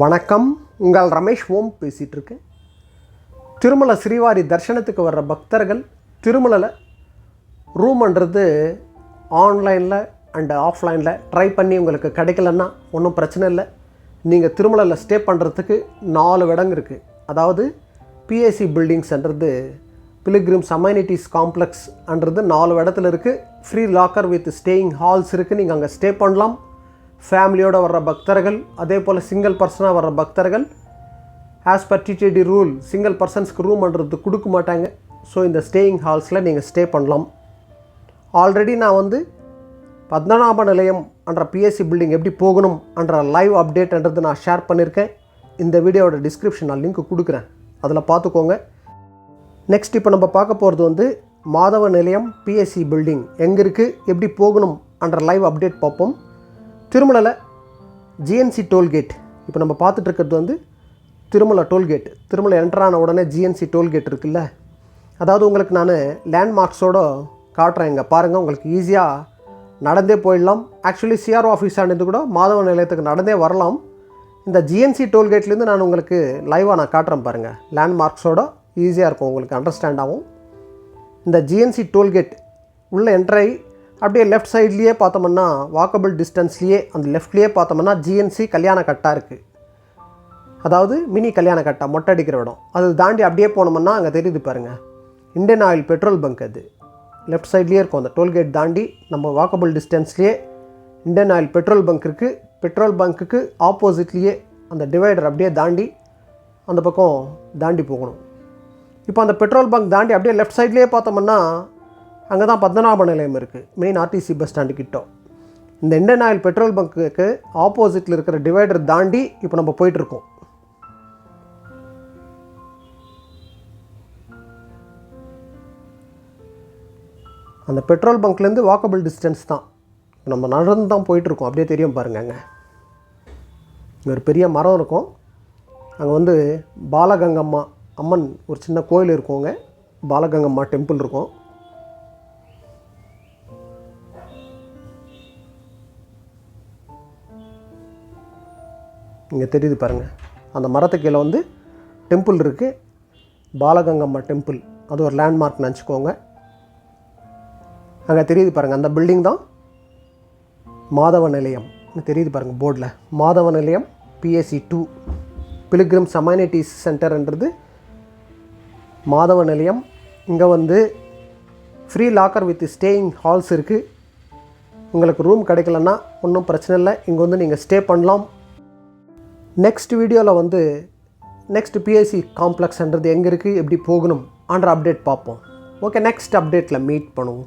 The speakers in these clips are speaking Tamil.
வணக்கம். உங்கள் ரமேஷ் ஓம் பேசிகிட்டு இருக்கேன் திருமலை ஸ்ரீவாரி தரிசனத்துக்கு வர்ற பக்தர்கள் திருமலையில் ரூம்ன்றது ஆன்லைனில் அண்ட் ஆஃப்லைனில் ட்ரை பண்ணி உங்களுக்கு கிடைக்கலன்னா ஒன்றும் பிரச்சனை இல்லை. நீங்கள் திருமலையில் ஸ்டே பண்ணுறதுக்கு நாலு இடங்க இருக்குது அதாவது பிஎஸ்சி பில்டிங்ஸ்ன்றது பிலிகிரிம்ஸ் அமைனிட்டிஸ் காம்ப்ளெக்ஸ்ன்றது நாலு இடத்துல இருக்குது free locker with staying halls இருக்குது நீங்கள் அங்கே ஸ்டே பண்ணலாம். ஃபேமிலியோடு வர்ற பக்தர்கள் அதே போல் சிங்கிள் பர்சனாக வர்ற பக்தர்கள் as per TTD rule single பர்சன்ஸ்க்கு ரூம்ன்றது கொடுக்க மாட்டாங்க. ஸோ இந்த ஸ்டேயிங் ஹால்ஸில் நீங்கள் ஸ்டே பண்ணலாம். ஆல்ரெடி நான் வந்து பத்மநாப நிலையம் என்ற பிஎஸ்சி பில்டிங் எப்படி போகணும் என்ற லைவ் அப்டேட்ன்றது நான் ஷேர் பண்ணியிருக்கேன் இந்த வீடியோவோட டிஸ்கிரிப்ஷன் நான் லிங்க் கொடுக்குறேன். அதில் பார்த்துக்கோங்க. நெக்ஸ்ட் இப்போ நம்ம பார்க்க போகிறது வந்து மாதவ நிலையம் பிஎஸ்சி பில்டிங் எங்கே இருக்குது எப்படி போகணும் என்ற லைவ் அப்டேட் பார்ப்போம். திருமலையில் ஜிஎன்சி டோல்கேட் இப்போ நம்ம பார்த்துட்ருக்கிறது வந்து திருமலை டோல்கேட் திருமலை என்ட்ரான உடனே ஜிஎன்சி டோல்கேட் இருக்குல்ல? அதாவது உங்களுக்கு நான் லேண்ட்மார்க்ஸோடு காட்டுறேன் இங்கே. பாருங்கள் உங்களுக்கு ஈஸியாக நடந்தே போயிடலாம். ஆக்சுவலி சிஆர்ஓ ஆஃபீஸ் கூட மாதவ நிலையத்துக்கு நடந்தே வரலாம். இந்த ஜிஎன்சி டோல்கேட்லேருந்து நான் உங்களுக்கு லைவாக நான் காட்டுறேன் பாருங்கள் லேண்ட்மார்க்ஸோட ஈஸியாக இருக்கும் உங்களுக்கு அண்டர்ஸ்டாண்ட் ஆகும் இந்த ஜிஎன்சி டோல்கேட் உள்ள என்ட்ரை அப்படியே லெஃப்ட் சைட்லேயே பார்த்தோம்னா வாக்கபிள் டிஸ்டன்ஸ்லேயே அந்த லெஃப்ட்லேயே பார்த்தோம்னா ஜிஎன்சி கல்யாண கட்டாக இருக்குது அதாவது மினி கல்யாண கட்டா மொட்டை அடிக்கிற இடம். அது தாண்டி அப்படியே போனோம்னா அங்கே தெரியுது பாருங்கள் இந்தியன் ஆயில் பெட்ரோல் பங்க் அது. லெஃப்ட் சைட்லேயே இருக்கும் அந்த டோல்கேட் தாண்டி நம்ம வாக்கபிள் டிஸ்டன்ஸ்லேயே இந்தியன் ஆயில் பெட்ரோல் பங்க் இருக்குது பெட்ரோல் பங்க்குக்கு ஆப்போசிட்லேயே அந்த டிவைடர் அப்படியே தாண்டி அந்த பக்கம் தாண்டி போகணும். இப்போ அந்த பெட்ரோல் பங்க் தாண்டி அப்படியே லெஃப்ட் சைட்லேயே பார்த்தோம்னா அங்கே தான் பத்மநாப நிலையம் இருக்குது மெயின் ஆர்டிசி பஸ் ஸ்டாண்டு கிட்ட. இந்த இண்டியன் ஆயில் பெட்ரோல் பங்க்குக்கு ஆப்போசிட்டில் இருக்கிற டிவைடர் தாண்டி இப்போ நம்ம போயிட்டுருக்கோம் அந்த பெட்ரோல் பங்க்லேருந்து வாக்கபிள் டிஸ்டன்ஸ் தான். நம்ம நடந்து தான் போயிட்டுருக்கோம் அப்படியே தெரியும் பாருங்க அங்கே. இங்கே ஒரு பெரிய மரம் இருக்கும். அங்கே வந்து பாலகங்கம்மா அம்மன் ஒரு சின்ன கோயில் இருக்குங்க பாலகங்கம்மா டெம்பிள் இருக்கும். இங்கே தெரியுது பாருங்கள் அந்த மரத்து கீழே வந்து டெம்பிள் இருக்குது பாலகங்கம்மா டெம்பிள் அது ஒரு லேண்ட்மார்க் நினச்சிக்கோங்க. அங்கே தெரியுது பாருங்கள் அந்த பில்டிங் தான் மாதவ நிலையம். தெரியுது பாருங்கள் போர்டில் Madhava Nilayam PSC two pilgrim amenities சென்டர்ன்றது Madhava Nilayam. இங்கே வந்து free locker with staying halls இருக்குது உங்களுக்கு ரூம் கிடைக்கலன்னா ஒன்றும் பிரச்சனை இல்லை. இங்கே வந்து நீங்கள் ஸ்டே பண்ணலாம். நெக்ஸ்ட் வீடியோவில் வந்து நெக்ஸ்ட் பிஎஸ்சி காம்ப்ளெக்ஸ்ன்றது எங்கே இருக்குது எப்படி போகணும் ஆன்ற அப்டேட் பார்ப்போம். ஓகே நெக்ஸ்ட் அப்டேட்டில் மீட் பண்ணுவோம்.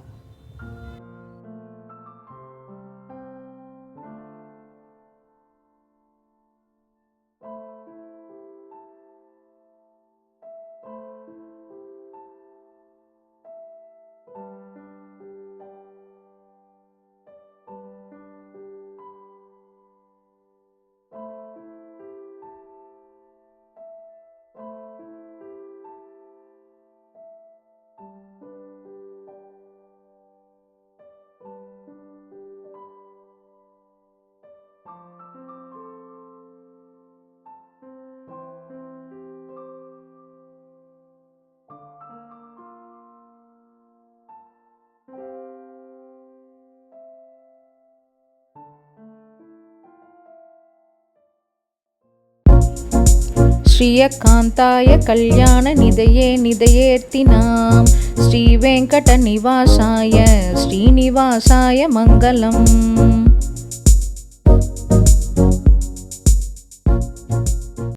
ஸ்ரீயகாந்தாய கல்யாண நிதையே நிதையேத்தி நாம் ஸ்ரீ வெங்கட நிவாசாய ஸ்ரீனிவாசாய மங்களம்.